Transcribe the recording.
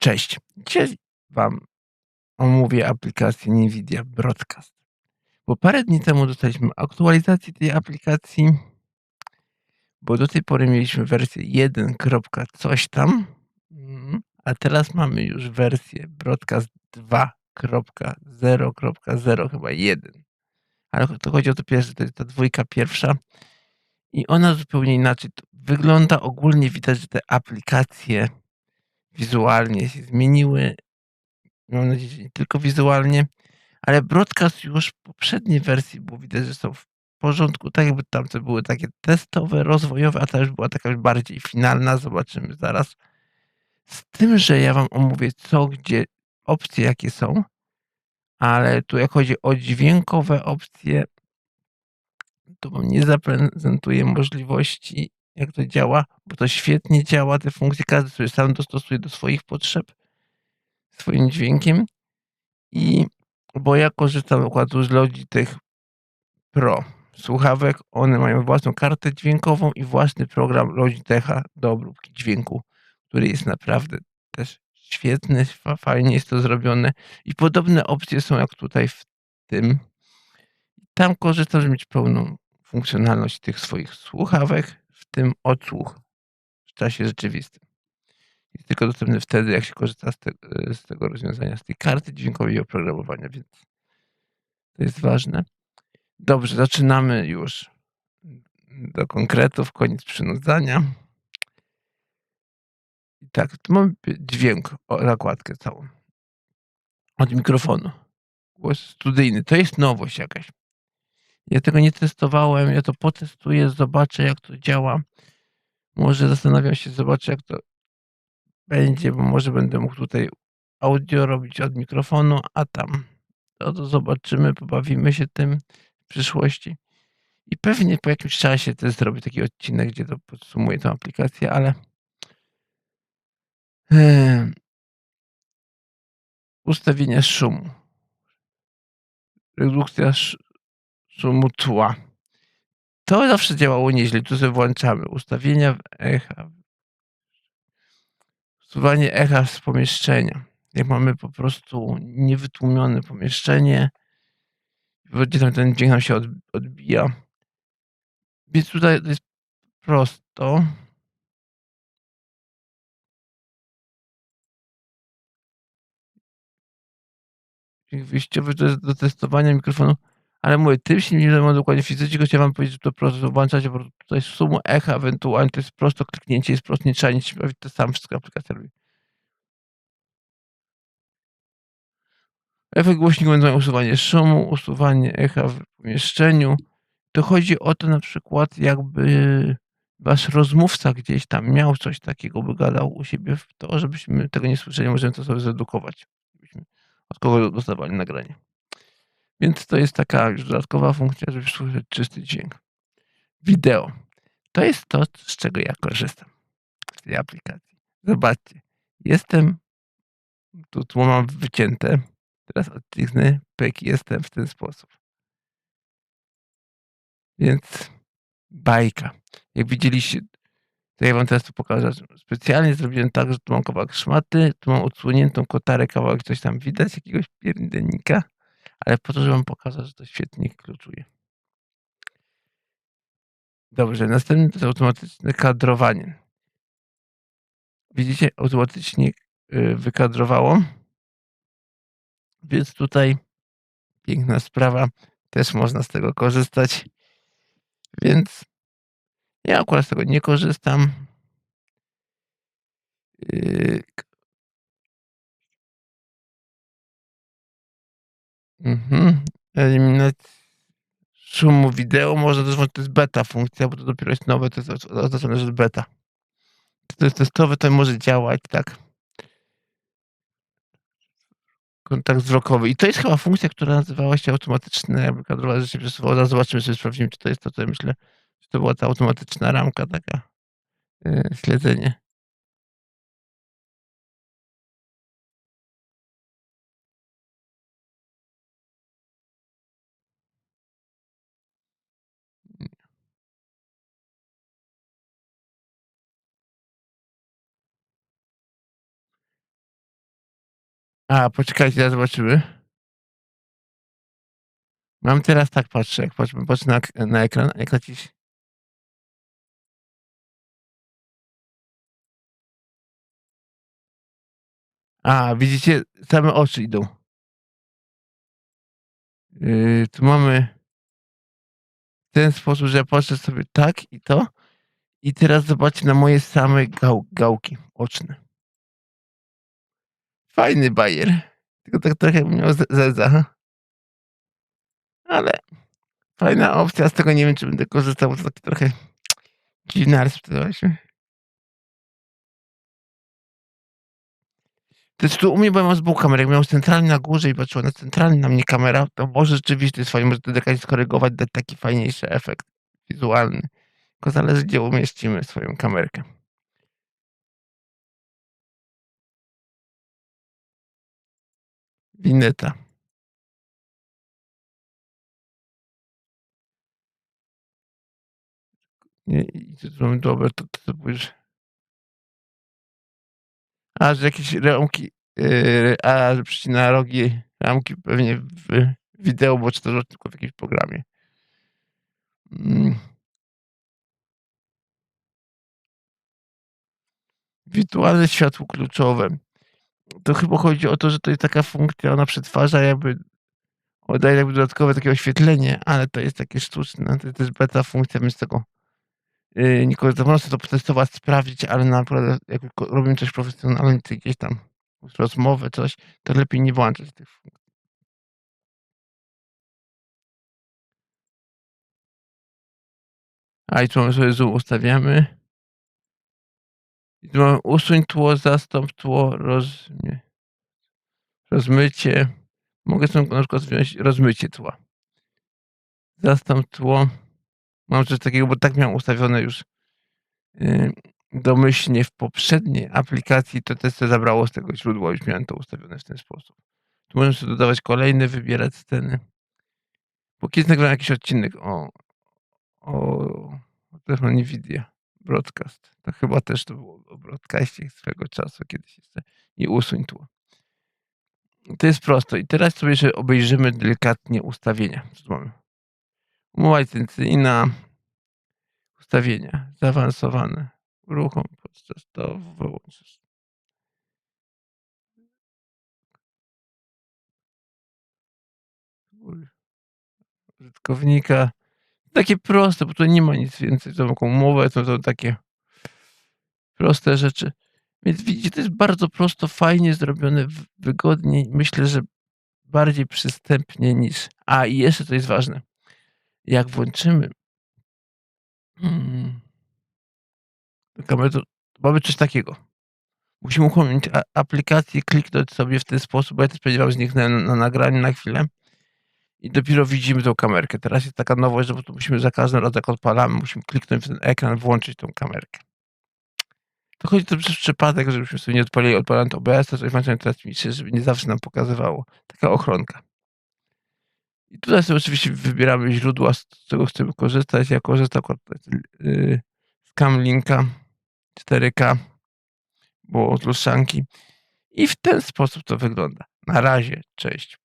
Cześć. Dzisiaj Wam omówię aplikację NVIDIA Broadcast. Bo parę dni temu dostaliśmy aktualizację tej aplikacji, bo do tej pory mieliśmy wersję 1. coś tam, mm, a teraz mamy już wersję Broadcast 2.0.0 chyba 1. Ale to chodzi o to pierwsze, to jest ta dwójka pierwsza i ona zupełnie inaczej wygląda. Ogólnie widać, że te aplikacje wizualnie się zmieniły. Mam nadzieję, że nie tylko wizualnie, ale broadcast już w poprzedniej wersji było widać, że są w porządku. Tak jakby tamte były takie testowe, rozwojowe, a ta już była taka już bardziej finalna. Zobaczymy zaraz. Z tym, że ja Wam omówię co, gdzie, opcje jakie są, ale tu jak chodzi o dźwiękowe opcje, to Wam nie zaprezentuję możliwości, jak to działa, bo to świetnie działa, te funkcje każdy sobie sam dostosuje do swoich potrzeb swoim dźwiękiem i bo ja korzystam przykład z Logitech Pro słuchawek, one mają własną kartę dźwiękową i własny program Logitecha do obróbki dźwięku, który jest naprawdę też świetny, fajnie jest to zrobione i podobne opcje są jak tutaj w tym. Tam korzystam, żeby mieć pełną funkcjonalność tych swoich słuchawek, w tym odsłuch w czasie rzeczywistym. Jest tylko dostępny wtedy, jak się korzysta z, te, z tego rozwiązania, z tej karty dźwiękowej oprogramowania, więc to jest ważne. Dobrze, zaczynamy już do konkretów, koniec przynudzania. I tak, tu mamy dźwięk, o, zakładkę całą. Od mikrofonu. Głos studyjny. To jest nowość jakaś. Ja tego nie testowałem, ja to potestuję, zobaczę jak to działa. Może zastanawiam się, zobaczę jak to będzie, bo może będę mógł tutaj audio robić od mikrofonu, a tam to, to zobaczymy, pobawimy się tym w przyszłości. I pewnie po jakimś czasie też zrobię taki odcinek, gdzie to podsumuję tę aplikację, ale yy, ustawienia szumu. Redukcja szumu tła. To zawsze działało nieźle. Tu sobie włączamy ustawienia echa, usuwanie echa z pomieszczenia. Jak mamy po prostu niewytłumione pomieszczenie, gdzie tam ten dźwięk nam się odbija. Więc tutaj jest prosto. Dźwięk wyjściowy to jest do testowania mikrofonu. Ale mówię, tym się nie zajmuję dokładnie fizycznie, tylko chciałem powiedzieć, że to prosto włączacie prostu tutaj sumę echa, ewentualnie to jest prosto kliknięcie, jest prosto, nie trzeba nic robić, to sam wszystko aplikacja robi. Efekt głośnika będzie usuwanie szumu, usuwanie echa w pomieszczeniu. To chodzi o to na przykład, jakby wasz rozmówca gdzieś tam miał coś takiego, by gadał u siebie w to, żebyśmy tego nie słyszeli, możemy to sobie zredukować. Żebyśmy od kogo dostawali nagranie. Więc to jest taka dodatkowa funkcja, żeby słyszeć czysty dźwięk. Wideo. To jest to, z czego ja korzystam w tej aplikacji. Zobaczcie. Jestem, tu, tu mam wycięte, teraz odcisnę, pyk, jestem w ten sposób. Więc bajka. Jak widzieliście, to ja wam teraz tu pokażę. Specjalnie zrobiłem tak, że tu mam kawałek szmaty, tu mam odsłoniętą kotarę, kawałek coś tam widać, jakiegoś pierdennika ale po to, żeby pokazać, że to świetnie kluczuje. Dobrze, następny to jest automatyczne kadrowanie. Widzicie, automatycznie y, wykadrowało. Więc tutaj piękna sprawa. Też można z tego korzystać. Więc ja akurat z tego nie korzystam. Mhm. Eliminacja szumu wideo można też to jest beta funkcja, bo to dopiero jest nowe, to jest oznaczone, że jest beta. To jest testowe, to może działać, tak. Kontakt wzrokowy. I to jest chyba funkcja, która nazywała się automatyczne jakby kadrowe rzeczy przesuwało. Zaraz zobaczymy sobie, sprawdzimy, czy to jest to, co ja myślę. Czy to była ta automatyczna ramka taka, yy, śledzenie. A, poczekajcie, zobaczymy. Mam teraz tak patrzę, jak patrzę patrzę na na ekran, jak lecisz A, widzicie? Same oczy idą. Yy, tu mamy w ten sposób, że patrzę sobie tak i to. I teraz zobaczcie na moje same gał gałki oczne. Fajny bajer. Tylko tak trochę miał ze zeza. Ale fajna opcja, z tego nie wiem, czy będę korzystał, bo to trochę dziwniarstwo właśnie. Też tu u mnie, mam z 2 kamer, jak miał centralnie na górze i patrzyła na centralnie na mnie kamera, to może rzeczywiście to fajnie, może wtedy jakaś skorygować, dać taki fajniejszy efekt wizualny. Tylko zależy, gdzie umieścimy swoją kamerkę. Wineta. Nie, i tu mamy dobra, to to spójrz. A, że jakieś ramki, yy, a, że przycina rogi ramki pewnie w wideo, bo czy to tylko w jakimś programie. Mm. Wirtualne światło kluczowe. To chyba chodzi o to, że to jest taka funkcja, ona przetwarza jakby oddaje jakby dodatkowe takie oświetlenie, ale to jest takie sztuczne, to jest beta funkcja, więc tego yy, nie korzystam. Można to przetestować, sprawdzić, ale naprawdę jak robimy coś profesjonalnie, czy gdzieś tam rozmowę, coś, to lepiej nie włączać tych funkcji. A i tu sobie zoom ustawiamy. Mamy usuń tło, zastąp tło, rozmie rozmycie. Mogę sobie na przykład wziąć rozmycie tła. Zastąp tło. Mam coś takiego, bo tak miałem ustawione już yy, domyślnie w poprzedniej aplikacji, to też zabrało z tego źródła, już miałem to ustawione w ten sposób. Tu możemy sobie dodawać kolejne, wybierać sceny. Bo kiedyś nagrałem jakiś odcinek o o o Nvidia broadcast. To chyba też to było o broadcaście swego czasu kiedyś jeszcze. I usuń tło. To jest prosto. I teraz sobie jeszcze obejrzymy delikatnie ustawienia. Co mamy? Umowa licencyjna. Ustawienia zaawansowane. Uruchom podczas to wyłączysz. Użytkownika. Takie proste, bo tu nie ma nic więcej. To taką umowę, to to takie proste rzeczy. Więc widzicie, to jest bardzo prosto, fajnie zrobione, w wygodniej. Myślę, że bardziej przystępnie niż a, i jeszcze to jest ważne. Jak włączymy mm kamerę, to mamy coś takiego. Musimy uruchomić aplikację, kliknąć sobie w ten sposób, bo ja też powiedziałem, zniknąłem na nagraniu na chwilę. I dopiero widzimy tą kamerkę. Teraz jest taka nowość, że prostu musimy za każdym razem jak odpalamy, musimy kliknąć w ten ekran, włączyć tą kamerkę. To chodzi to przez przypadek, żebyśmy sobie nie odpalili odpalając OBS-a, coś włączając transmisję, żeby nie zawsze nam pokazywało. Taka ochronka. I tutaj sobie oczywiście wybieramy źródła, z czego chcemy korzystać. Ja korzystam yy, z Camlinka 4K, bo od lustrzanki. I w ten sposób to wygląda. Na razie, cześć.